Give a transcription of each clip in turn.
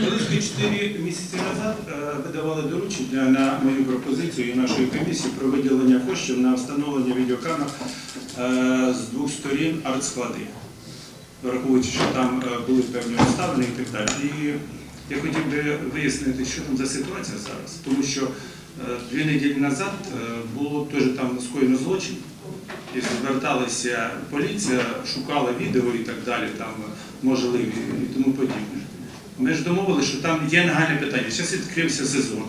Близько 4 місяці назад е, ви давали доручення на мою пропозицію і нашої комісії про виділення коштів на встановлення відеокамер е, з двох сторін артсклади, враховуючи, що там е, були певні обставини і так далі. І я хотів би вияснити, що там за ситуація зараз, тому що дві неділі назад було теж там скоєно злочин. І зверталася поліція, шукала відео і так далі, там можливі і тому подібне. Ми ж домовилися, що там є нагальне питання. Зараз відкрився сезон,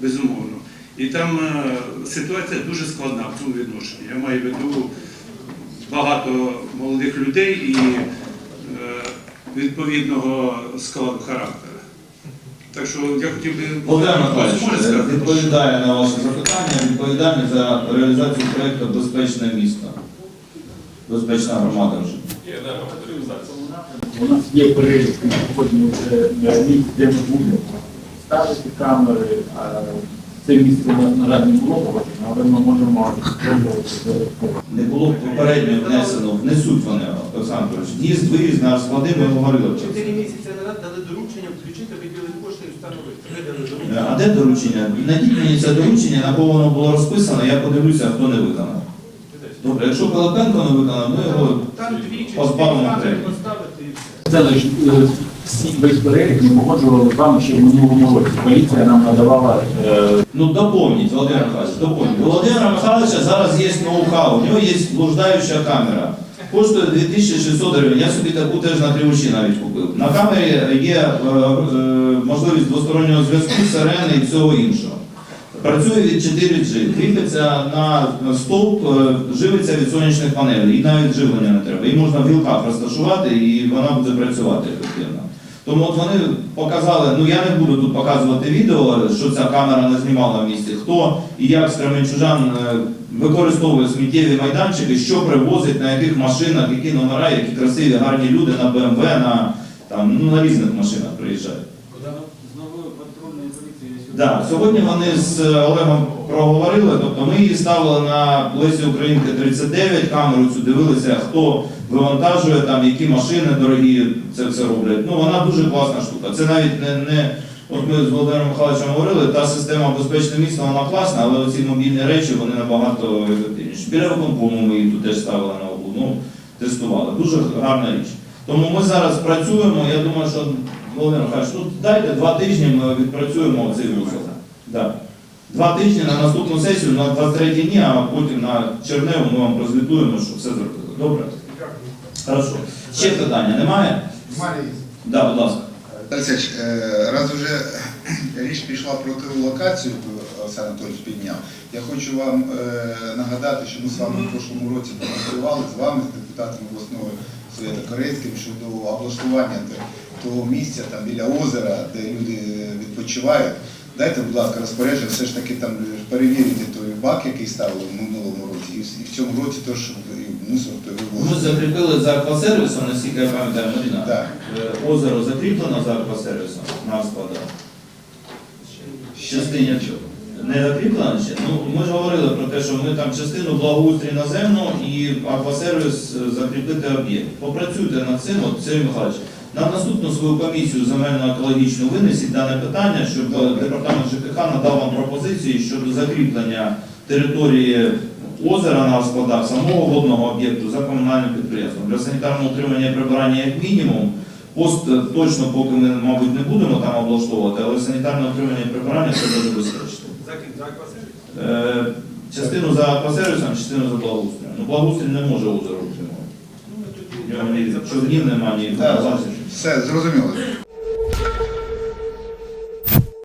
безумовно. І там е, ситуація дуже складна в цьому відношенні. Я маю в виду багато молодих людей і е, відповідного складу характеру. Так що я хотів би Михайлович відповідає на ваше запитання, відповідальний за реалізацію проєкту Безпечне місто. Безпечна громада вже. У нас є перелік сьогодні вже місць, де ми будемо ставити камери. а Це місце у нас, на жаль, не було але ми можемо спробувати додатково. Не було попередньо внесено, внесуть вони, Олександр Петрович. В'їзд, виїзд на склади ми говорили. Чотири місяці назад дали доручення включити, виділити кошти і встановити. Ми. А де доручення? Надіть мені це доручення, на кого воно було розписано, я подивлюся, хто не виконав. Добре, якщо Пилипенко не виконав, ми його Там дві позбавимо премії. поставити і все. Це лише е, всі весь перелік ми погоджували з вами ще в минулому році. Поліція нам надавала е, Ну, доповніть, Володимир Михайлович, доповніть. У Володимира Михайловича зараз є ноу-хау, у нього є блуждаюча камера. Коштує 2600 гривень. Я собі таку теж на тривуші навіть купив. На камері є е, е, можливість двостороннього зв'язку, сирени і всього іншого. Працює від 4G, кріпиться на стовп, е, живиться від сонячних панелей, і навіть живлення не треба. Її можна в гілках розташувати і вона буде працювати ефективно. Тому от вони показали, ну я не буду тут показувати відео, що ця камера не знімала в місті, хто і як Кременчужан е, використовує сміттєві майданчики, що привозить, на яких машинах, які номера, які красиві, гарні люди на БМВ, на, там, ну, на різних машинах приїжджають. Да, сьогодні вони з е, Олегом проговорили, тобто ми її ставили на Лесі Українки 39, камеру цю дивилися, хто вивантажує там, які машини дорогі це все роблять. Ну вона дуже класна штука. Це навіть не, не от ми з Володимиром Михайловичем говорили, та система безпечне місто, вона класна, але оці мобільні речі вони набагато ефективніші. Біля виконкому ми її тут теж ставили на облу, ну тестували. Дуже гарна річ. Тому ми зараз працюємо. Я думаю, що Володимир Михайлович, ну дайте два тижні ми відпрацюємо цей вузол. Да. Два тижні на наступну сесію, на 23 дні, а потім на червневу ми вам прозвітуємо, що все зробили. Добре? Хорошо. Ще питання немає? Марій, Да, будь ласка. Олексійович, е, раз вже річ пішла про ту локацію, яку Олександр Анатолійович підняв, я хочу вам е, нагадати, що ми з вами в прошлому році працювали з вами, з депутатом обласного Совєта Корейським щодо облаштування того місця там біля озера, де люди відпочивають. Дайте, будь ласка, розпорядження, все ж таки там перевірити той бак, який ставили в минулому році, і в- цьому році теж мусор той Ми закріпили за аквасервісом, наскільки я пам'ятаю, Маріна. Так. Е, Озеро закріплено за аквасервісом на складах. Частині не закріплено ще. Ну, ми ж говорили про те, що ми там частину благоустрій наземну і аквасервіс е, закріпити об'єкт. Попрацюйте над цим, от Сергій Михайлович. На наступну свою комісію земельно-екологічну винесіть дане питання, щоб е, департамент ЖКХ надав вам пропозиції щодо закріплення території озера на складах самого водного об'єкту за комунальним підприємством. Для санітарного утримання і прибирання як мінімум. Пост е, точно поки ми, мабуть, не будемо там облаштовувати, але санітарне утримання і прибирання це буде забезпечити. За. Е, частину за аквасервісом, частину за благоустрієм. Ну, благоустрій не може озеро утримувати. Ну, В нього ні човнів немає, ні. Все, зрозуміло.